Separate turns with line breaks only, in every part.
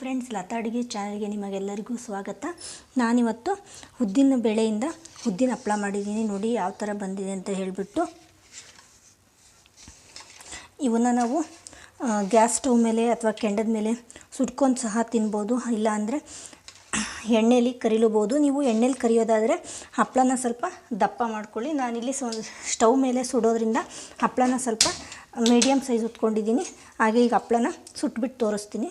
Friends Lata ಅಡುಗೆ ಚಾನಲ್ಗೆ ನಿಮಗೆಲ್ಲರಿಗೂ ಸ್ವಾಗತ. ನಾನಿವತ್ತು ಉದ್ದಿನ ಬೆಳೆಯಿಂದ ಉದ್ದಿನ ಹಪ್ಪಳ ಮಾಡಿದ್ದೀನಿ. ನೋಡಿ ಯಾವ ಥರ ಬಂದಿದೆ ಅಂತ ಹೇಳಿಬಿಟ್ಟು. ಇವನ್ನ ನಾವು ಗ್ಯಾಸ್ ಸ್ಟವ್ ಮೇಲೆ ಅಥವಾ ಕೆಂಡದ ಮೇಲೆ ಸುಟ್ಕೊಂಡು ಸಹ ತಿನ್ಬೋದು. ಇಲ್ಲ ಅಂದರೆ ಎಣ್ಣೆಲಿ ಕರಿಲೂಬೋದು. ನೀವು ಎಣ್ಣೆಲಿ ಕರಿಯೋದಾದರೆ ಹಪ್ಪಳನ ಸ್ವಲ್ಪ ದಪ್ಪ ಮಾಡ್ಕೊಳ್ಳಿ. ನಾನಿಲ್ಲಿ ಸ್ಟವ್ ಮೇಲೆ ಸುಡೋದ್ರಿಂದ ಹಪ್ಪಳನ ಸ್ವಲ್ಪ ಮೀಡಿಯಮ್ ಸೈಜ್ ಉತ್ಕೊಂಡಿದ್ದೀನಿ ಹಾಗೆ ಈಗ ಹಪ್ಪಳನ ಸುಟ್ಬಿಟ್ಟು ತೋರಿಸ್ತೀನಿ.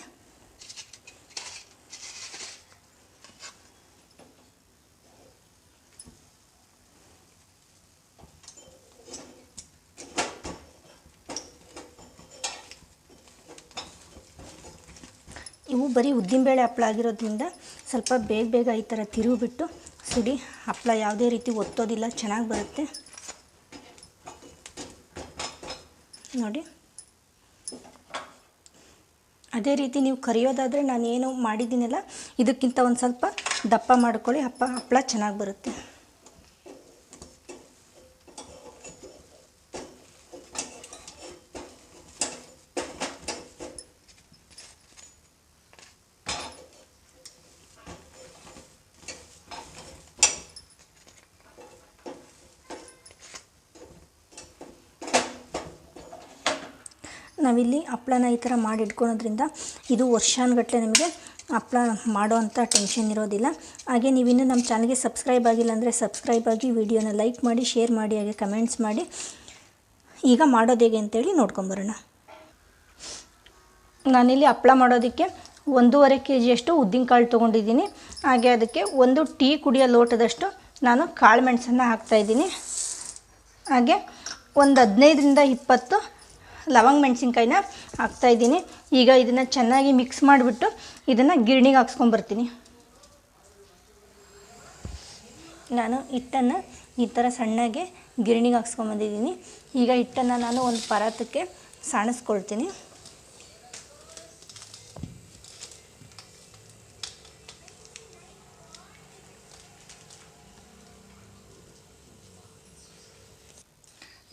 ಬರೀ ಉದ್ದಿನಬೇಳೆ ಹಪ್ಪಳ ಆಗಿರೋದ್ರಿಂದ ಸ್ವಲ್ಪ ಬೇಗ ಬೇಗ ಈ ಥರ ತಿರುಗಿಬಿಟ್ಟು ಸುಡಿ ಹಪ್ಪಳ ಯಾವುದೇ ರೀತಿ ಒತ್ತೋದಿಲ್ಲ, ಚೆನ್ನಾಗಿ ಬರುತ್ತೆ. ನೋಡಿ. ಅದೇ ರೀತಿ ನೀವು ಕರಿಯೋದಾದರೆ ನಾನು ಏನು ಮಾಡಿದ್ದೀನಲ್ಲ, ಇದಕ್ಕಿಂತ ಒಂದು ಸ್ವಲ್ಪ ದಪ್ಪ ಮಾಡ್ಕೊಳ್ಳಿ, ಹಪ್ಪ ಹಪ್ಪಳ ಚೆನ್ನಾಗಿ ಬರುತ್ತೆ. ನಾವಿಲ್ಲಿ ಹಪ್ಪಳನ ಈ ಥರ ಮಾಡಿ ಇಟ್ಕೊಳೋದ್ರಿಂದ ಇದು ವರ್ಷಾನುಗಟ್ಟಲೆ ನಿಮಗೆ ಹಪ್ಪಳ ಮಾಡೋ ಅಂಥ ಟೆನ್ಷನ್ ಇರೋದಿಲ್ಲ. ಹಾಗೆ ನೀವಿನ್ನೂ ನಮ್ಮ ಚಾನಲ್ಗೆ ಸಬ್ಸ್ಕ್ರೈಬ್ ಆಗಿಲ್ಲ ಅಂದರೆ ಸಬ್ಸ್ಕ್ರೈಬ್ ಆಗಿ ವಿಡಿಯೋನ ಲೈಕ್ ಮಾಡಿ, ಶೇರ್ ಮಾಡಿ, ಹಾಗೆ ಕಮೆಂಟ್ಸ್ ಮಾಡಿ. ಈಗ ಮಾಡೋದು ಹೇಗೆ ಅಂತೇಳಿ ನೋಡ್ಕೊಂಬರೋಣ ನಾನಿಲ್ಲಿ ಹಪ್ಪಳ ಮಾಡೋದಕ್ಕೆ ಒಂದೂವರೆ ಕೆ ಜಿಯಷ್ಟು ಉದ್ದಿನಕಾಳು ತೊಗೊಂಡಿದ್ದೀನಿ. ಹಾಗೆ ಅದಕ್ಕೆ ಒಂದು ಟೀ ಕುಡಿಯೋ ಲೋಟದಷ್ಟು ನಾನು ಕಾಳು ಮೆಣಸನ್ನು ಹಾಕ್ತಾಯಿದ್ದೀನಿ ಹಾಗೆ ಒಂದು ಹದಿನೈದರಿಂದ ಇಪ್ಪತ್ತು ಲವಂಗ ಮೆಣಸಿನ್ಕಾಯಿನ ಹಾಕ್ತಾಯಿದ್ದೀನಿ ಈಗ ಇದನ್ನು ಚೆನ್ನಾಗಿ ಮಿಕ್ಸ್ ಮಾಡಿಬಿಟ್ಟು ಇದನ್ನು ಗಿರಣಿಗೆ ಹಾಕ್ಸ್ಕೊಂಬರ್ತೀನಿ. ನಾನು ಹಿಟ್ಟನ್ನು ಈ ಥರ ಸಣ್ಣಗೆ ಗಿರಣಿಗೆ ಹಾಕ್ಸ್ಕೊಂಬಂದಿದ್ದೀನಿ. ಈಗ ಹಿಟ್ಟನ್ನು ನಾನು ಒಂದು ಪರಾತಕ್ಕೆ ಸಾಣಿಸ್ಕೊಳ್ತೀನಿ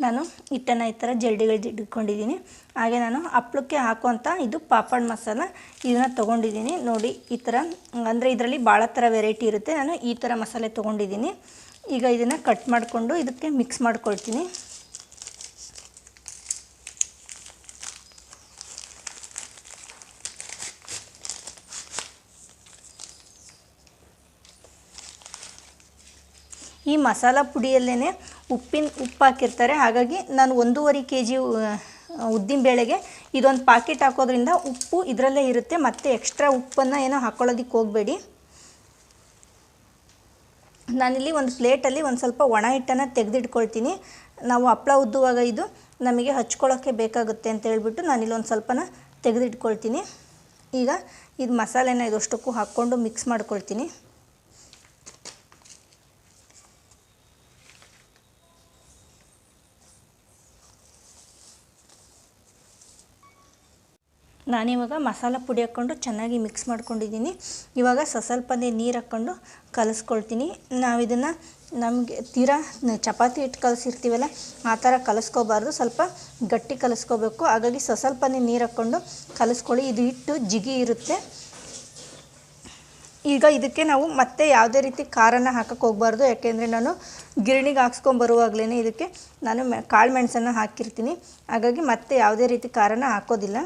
ನಾನು ಹಿಟ್ಟನ್ನು ಈ ಥರ ಜಲ್ಡಿಗಳು ಇಟ್ಕೊಂಡಿದ್ದೀನಿ. ಹಾಗೆ ನಾನು ಹಪ್ಪಳಕ್ಕೆ ಹಾಕುವಂಥ ಇದು ಪಾಪಡ್ ಮಸಾಲ ಇದನ್ನು ತೊಗೊಂಡಿದ್ದೀನಿ. ನೋಡಿ, ಈ ಥರ, ಅಂದರೆ ಇದರಲ್ಲಿ ಭಾಳ ಥರ ವೆರೈಟಿ ಇರುತ್ತೆ. ನಾನು ಈ ಥರ ಮಸಾಲೆ ತೊಗೊಂಡಿದ್ದೀನಿ. ಈಗ ಇದನ್ನು ಕಟ್ ಮಾಡಿಕೊಂಡು ಇದಕ್ಕೆ ಮಿಕ್ಸ್ ಮಾಡ್ಕೊಳ್ತೀನಿ. ಈ ಮಸಾಲ ಪುಡಿಯಲ್ಲೇ ಉಪ್ಪಿನ ಉಪ್ಪು ಹಾಕಿರ್ತಾರೆ. ಹಾಗಾಗಿ ನಾನು ಒಂದೂವರೆ ಕೆ ಜಿ ಉದ್ದಿನ ಬೇಳೆಗೆ ಇದೊಂದು ಪಾಕೆಟ್ ಹಾಕೋದ್ರಿಂದ ಉಪ್ಪು ಇದರಲ್ಲೇ ಇರುತ್ತೆ. ಮತ್ತು ಎಕ್ಸ್ಟ್ರಾ ಉಪ್ಪನ್ನು ಏನೋ ಹಾಕ್ಕೊಳ್ಳೋದಕ್ಕೆ ಹೋಗಬೇಡಿ. ನಾನಿಲ್ಲಿ ಒಂದು ಪ್ಲೇಟಲ್ಲಿ ಒಂದು ಸ್ವಲ್ಪ ಒಣ ಹಿಟ್ಟನ್ನು ತೆಗೆದಿಟ್ಕೊಳ್ತೀನಿ. ನಾವು ಹಪ್ಪಳ ಉದ್ದುವಾಗ ಇದು ನಮಗೆ ಹಚ್ಕೊಳ್ಳೋಕ್ಕೆ ಬೇಕಾಗುತ್ತೆ ಅಂತ ಹೇಳ್ಬಿಟ್ಟು ನಾನಿಲ್ಲಿ ಒಂದು ಸ್ವಲ್ಪನ ತೆಗೆದಿಟ್ಕೊಳ್ತೀನಿ. ಈಗ ಇದು ಮಸಾಲೆನ ಇದಷ್ಟಕ್ಕೂ ಹಾಕ್ಕೊಂಡು ಮಿಕ್ಸ್ ಮಾಡ್ಕೊಳ್ತೀನಿ. ನಾನಿವಾಗ ಮಸಾಲ ಪುಡಿ ಹಾಕ್ಕೊಂಡು ಚೆನ್ನಾಗಿ ಮಿಕ್ಸ್ ಮಾಡ್ಕೊಂಡಿದ್ದೀನಿ. ಇವಾಗ ಸ್ವಸ್ವಲ್ಪನೇ ಸ್ವಲ್ಪನೇ ನೀರು ಹಾಕ್ಕೊಂಡು ಕಲಿಸ್ಕೊಳ್ತೀನಿ. ನಾವು ಇದನ್ನು ನಮಗೆ ತೀರಾ ಚಪಾತಿ ಹಿಟ್ಟು ಕಲಸಿರ್ತೀವಲ್ಲ, ಆ ಥರ ಕಲಿಸ್ಕೋಬಾರ್ದು. ಸ್ವಲ್ಪ ಗಟ್ಟಿ ಕಲಿಸ್ಕೋಬೇಕು. ಹಾಗಾಗಿ ಸ್ವಸ್ವಲ್ಪನೇ ಸ್ವಲ್ಪನೇ ನೀರು ಹಾಕ್ಕೊಂಡು ಕಲಿಸ್ಕೊಳ್ಳಿ. ಇದು ಹಿಟ್ಟು ಜಿಗಿ ಇರುತ್ತೆ. ಈಗ ಇದಕ್ಕೆ ನಾವು ಮತ್ತೆ ಯಾವುದೇ ರೀತಿ ಖಾರನ ಹಾಕಕ್ಕೆ ಹೋಗಬಾರ್ದು. ಯಾಕೆಂದರೆ ನಾನು ಗಿರಣಿಗೆ ಹಾಕ್ಸ್ಕೊಂಬರುವಾಗಲೇ ಇದಕ್ಕೆ ನಾನು ಕಾಳು ಮೆಣಸನ್ನು ಹಾಕಿರ್ತೀನಿ. ಹಾಗಾಗಿ ಮತ್ತೆ ಯಾವುದೇ ರೀತಿ ಖಾರನ ಹಾಕೋದಿಲ್ಲ.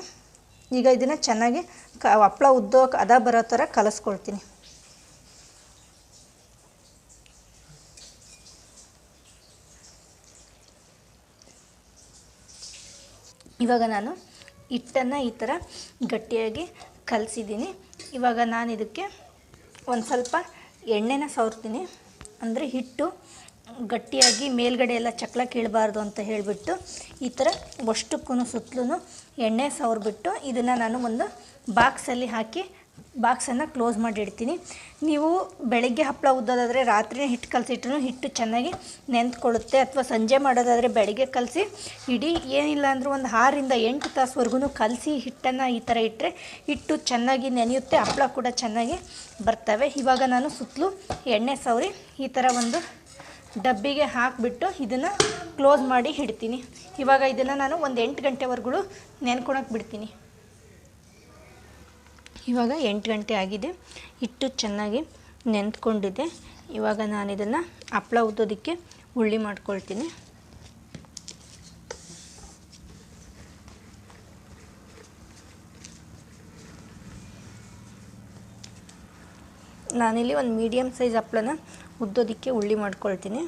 ಈಗ ಇದನ್ನು ಚೆನ್ನಾಗಿ ಕ ಹಪ್ಪಳ ಉದ್ದೋ ಅದ ಬರೋ ಥರ ಕಲಿಸ್ಕೊಳ್ತೀನಿ. ಇವಾಗ ನಾನು ಹಿಟ್ಟನ್ನು ಈ ಥರ ಗಟ್ಟಿಯಾಗಿ ಕಲಸಿದ್ದೀನಿ. ಇವಾಗ ನಾನು ಇದಕ್ಕೆ ಒಂದು ಸ್ವಲ್ಪ ಎಣ್ಣೆನ ಸವರ್ತೀನಿ. ಅಂದರೆ ಹಿಟ್ಟು ಗಟ್ಟಿಯಾಗಿ ಮೇಲ್ಗಡೆ ಎಲ್ಲ ಚಕ್ಲ ಕೀಳಬಾರ್ದು ಅಂತ ಹೇಳಿಬಿಟ್ಟು ಈ ಥರ ಅಷ್ಟಕ್ಕೂ ಸುತ್ತಲೂ ಎಣ್ಣೆ ಸವರ್ಬಿಟ್ಟು ಇದನ್ನು ನಾನು ಒಂದು ಬಾಕ್ಸಲ್ಲಿ ಹಾಕಿ ಬಾಕ್ಸನ್ನು ಕ್ಲೋಸ್ ಮಾಡಿ ಇಡ್ತೀನಿ ನೀವು ಬೆಳಗ್ಗೆ ಹಪ್ಪಳ ಉದ್ದೋದಾದರೆ ರಾತ್ರಿ ಹಿಟ್ಟು ಕಲಸಿಟ್ರು ಹಿಟ್ಟು ಚೆನ್ನಾಗಿ ನೆನೆದುಕೊಳ್ಳುತ್ತೆ ಅಥವಾ ಸಂಜೆ ಮಾಡೋದಾದರೆ ಬೆಳಗ್ಗೆ ಕಲಸಿ ಇಡೀ ಏನಿಲ್ಲ ಅಂದರೂ ಒಂದು ಆರರಿಂದ ಎಂಟು ತಾಸುವರೆಗೂ ಕಲಸಿ ಹಿಟ್ಟನ್ನು ಈ ಥರ ಇಟ್ಟರೆ ಹಿಟ್ಟು ಚೆನ್ನಾಗಿ ನೆನೆಯುತ್ತೆ ಹಪ್ಪಳ ಕೂಡ ಚೆನ್ನಾಗಿ ಬರ್ತವೆ. ಇವಾಗ ನಾನು ಸುತ್ತಲೂ ಎಣ್ಣೆ ಸವರಿ ಈ ಥರ ಒಂದು ಡಬ್ಬಿಗೆ ಹಾಕಿಬಿಟ್ಟು ಇದನ್ನು ಕ್ಲೋಸ್ ಮಾಡಿ ಇಡ್ತೀನಿ. ಇವಾಗ ಇದನ್ನು ನಾನು ಒಂದು ಎಂಟು ಗಂಟೆವರೆಗೂ ನೆನ್ಕೊಳಕ್ಕೆ ಬಿಡ್ತೀನಿ. ಇವಾಗ ಎಂಟು ಗಂಟೆ ಆಗಿದೆ. ಹಿಟ್ಟು ಚೆನ್ನಾಗಿ ನೆಂದ್ಕೊಂಡಿದೆ ಇವಾಗ ನಾನು ಇದನ್ನು ಹಪ್ಪಳ ಉದ್ದೋದಕ್ಕೆ ಉಳ್ಳಿ ಮಾಡ್ಕೊಳ್ತೀನಿ. ನಾನಿಲ್ಲಿ ಒಂದು ಮೀಡಿಯಮ್ ಸೈಜ್ ಹಪ್ಳನ ಉದ್ದೋದಕ್ಕೆ ಉಳ್ಳಿ ಮಾಡ್ಕೊಳ್ತೀನಿ.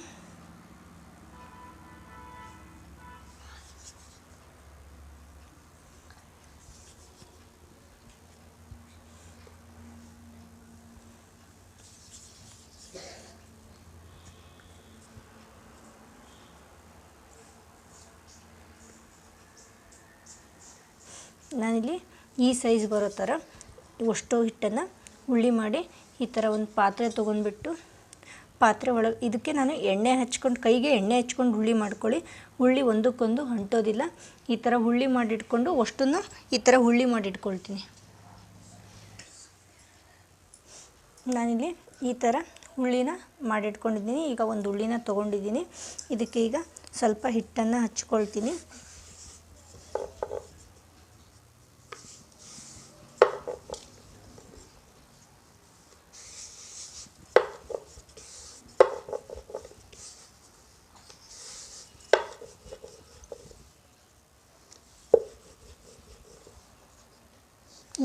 ನಾನಿಲ್ಲಿ ಈ ಸೈಜ್ ಬರೋ ಥರ ಅಷ್ಟು ಹಿಟ್ಟನ್ನು ಉಳ್ಳಿ ಮಾಡಿ ಈ ಥರ ಒಂದು ಪಾತ್ರೆ ತೊಗೊಂಡ್ಬಿಟ್ಟು ಪಾತ್ರೆ ಒಳಗೆ, ಇದಕ್ಕೆ ನಾನು ಎಣ್ಣೆ ಹಚ್ಕೊಂಡು, ಕೈಗೆ ಎಣ್ಣೆ ಹಚ್ಕೊಂಡು ಹುಳಿ ಮಾಡ್ಕೊಳ್ಳಿ. ಹುಳಿ ಒಂದಕ್ಕೊಂದು ಅಂಟೋದಿಲ್ಲ ಈ ಥರ ಹುಳ್ಳಿ ಮಾಡಿಟ್ಕೊಂಡು, ಅಷ್ಟನ್ನು ಈ ಥರ ಹುಳ್ಳಿ ಮಾಡಿಟ್ಕೊಳ್ತೀನಿ. ನಾನಿಲ್ಲಿ ಈ ಥರ ಹುಳ್ಳಿನ ಮಾಡಿಟ್ಕೊಂಡಿದ್ದೀನಿ. ಈಗ ಒಂದು ಹುಳ್ಳಿನ ತೊಗೊಂಡಿದ್ದೀನಿ. ಇದಕ್ಕೆ ಈಗ ಸ್ವಲ್ಪ ಹಿಟ್ಟನ್ನು ಹಚ್ಕೊಳ್ತೀನಿ.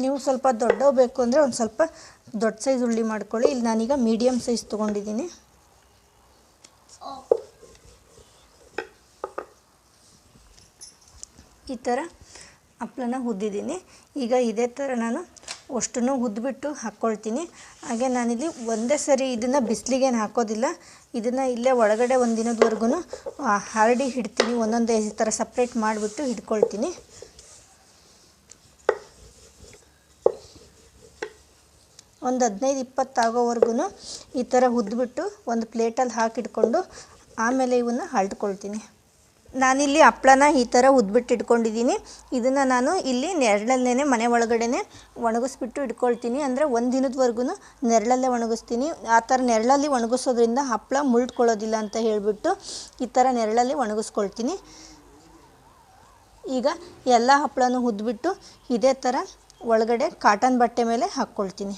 ನೀವು ಸ್ವಲ್ಪ ದೊಡ್ಡವು ಬೇಕು ಅಂದರೆ ಒಂದು ಸ್ವಲ್ಪ ದೊಡ್ಡ ಸೈಜ್ ಉಳ್ಳಿ ಮಾಡ್ಕೊಳ್ಳಿ. ಇಲ್ಲಿ ನಾನೀಗ ಮೀಡಿಯಮ್ ಸೈಜ್ ತೊಗೊಂಡಿದ್ದೀನಿ. ಈ ಥರ ಹಪ್ಪಳನ ಹುದ್ದಿದ್ದೀನಿ ಈಗ ಇದೇ ಥರ ನಾನು ಅಷ್ಟನ್ನು ಹುದ್ಬಿಟ್ಟು ಹಾಕ್ಕೊಳ್ತೀನಿ ಹಾಗೆ ನಾನಿಲ್ಲಿ ಒಂದೇ ಸರಿ ಇದನ್ನು ಬಿಸಿಲಿಗೇನು ಹಾಕೋದಿಲ್ಲ. ಇದನ್ನು ಇಲ್ಲೇ ಒಳಗಡೆ ಒಂದು ದಿನದವರೆಗೂ ಹರಡಿ ಹಿಡ್ತೀನಿ. ಒಂದೊಂದೇ ಥರ ಸಪ್ರೇಟ್ ಮಾಡಿಬಿಟ್ಟು ಹಿಡ್ಕೊಳ್ತೀನಿ. ಒಂದು ಹದಿನೈದು ಇಪ್ಪತ್ತಾಗೋವರೆಗೂ ಈ ಥರ ಉದ್ದುಬಿಟ್ಟು ಒಂದು ಪ್ಲೇಟಲ್ಲಿ ಹಾಕಿಟ್ಕೊಂಡು ಆಮೇಲೆ ಇವನ್ನ ಅಳ್ಕೊಳ್ತೀನಿ. ನಾನಿಲ್ಲಿ ಹಪ್ಪಳನ ಈ ಥರ ಉದ್ಬಿಟ್ಟು ಇಟ್ಕೊಂಡಿದ್ದೀನಿ. ಇದನ್ನು ನಾನು ಇಲ್ಲಿ ನೆರಳಲ್ಲೇ ಮನೆ ಒಳಗಡೆನೆ ಒಣಗಿಸ್ಬಿಟ್ಟು ಇಟ್ಕೊಳ್ತೀನಿ. ಅಂದರೆ ಒಂದು ದಿನದವರೆಗೂ ನೆರಳಲ್ಲೇ ಒಣಗಿಸ್ತೀನಿ. ಆ ಥರ ನೆರಳಲ್ಲಿ ಒಣಗಿಸೋದ್ರಿಂದ ಹಪ್ಪಳ ಮುಳ್ಟ್ಕೊಳ್ಳೋದಿಲ್ಲ ಅಂತ ಹೇಳಿಬಿಟ್ಟು ಈ ಥರ ನೆರಳಲ್ಲಿ ಒಣಗಿಸ್ಕೊಳ್ತೀನಿ. ಈಗ ಎಲ್ಲ ಹಪ್ಪಳನೂ ಉದ್ಬಿಟ್ಟು ಇದೇ ಥರ ಒಳಗಡೆ ಕಾಟನ್ ಬಟ್ಟೆ ಮೇಲೆ ಹಾಕ್ಕೊಳ್ತೀನಿ.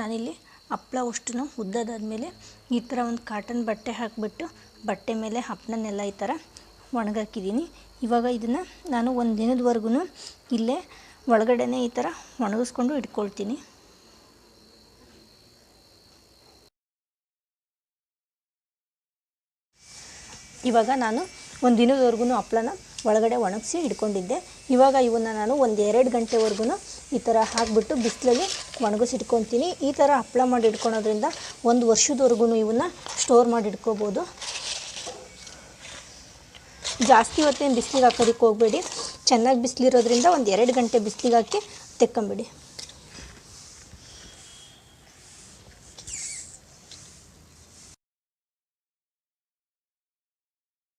ನಾನಿಲ್ಲಿ ಹಪ್ಪಳ ಅಷ್ಟನ್ನು ಉದ್ದದಾದ್ಮೇಲೆ ಈ ಥರ ಒಂದು ಕಾಟನ್ ಬಟ್ಟೆ ಹಾಕಿಬಿಟ್ಟು ಬಟ್ಟೆ ಮೇಲೆ ಹಪ್ಪಳನ್ನೆಲ್ಲ ಈ ಥರ ಒಣಗಾಕಿದ್ದೀನಿ. ಇವಾಗ ಇದನ್ನು ನಾನು ಒಂದು ದಿನದವರೆಗೂ ಇಲ್ಲೇ ಒಳಗಡೆನೇ ಈ ಥರ ಒಣಗಿಸ್ಕೊಂಡು ಇಟ್ಕೊಳ್ತೀನಿ. ಇವಾಗ ನಾನು ಒಂದು ದಿನದವರೆಗೂ ಹಪ್ಪಳನ ಒಳಗಡೆ ಒಣಗಿಸಿ ಇಟ್ಕೊಂಡಿದ್ದೆ ಇವಾಗ ಇವನ್ನ ನಾನು ಒಂದು ಎರಡು ಗಂಟೆವರೆಗೂ ಈ ಥರ ಹಾಕಿಬಿಟ್ಟು ಬಿಸಿಲಲ್ಲಿ ಒಣಗಿಸಿಟ್ಕೊತೀನಿ. ಈ ಥರ ಹಪ್ಪಳ ಮಾಡಿ ಇಟ್ಕೊಳೋದ್ರಿಂದ ಒಂದು ವರ್ಷದವರೆಗೂ ಇವನ್ನ ಸ್ಟೋರ್ ಮಾಡಿ ಇಟ್ಕೋಬೋದು ಜಾಸ್ತಿ ಹೊತ್ತೇನು ಬಿಸಿಲಿಗೆ ಹಾಕೋದಕ್ಕೆ ಹೋಗಬೇಡಿ. ಚೆನ್ನಾಗಿ ಬಿಸಿಲಿರೋದ್ರಿಂದ ಒಂದು ಎರಡು ಗಂಟೆ ಬಿಸಿಲಿಗೆ ಹಾಕಿ ತೆಕ್ಕೊಂಬಿಡಿ.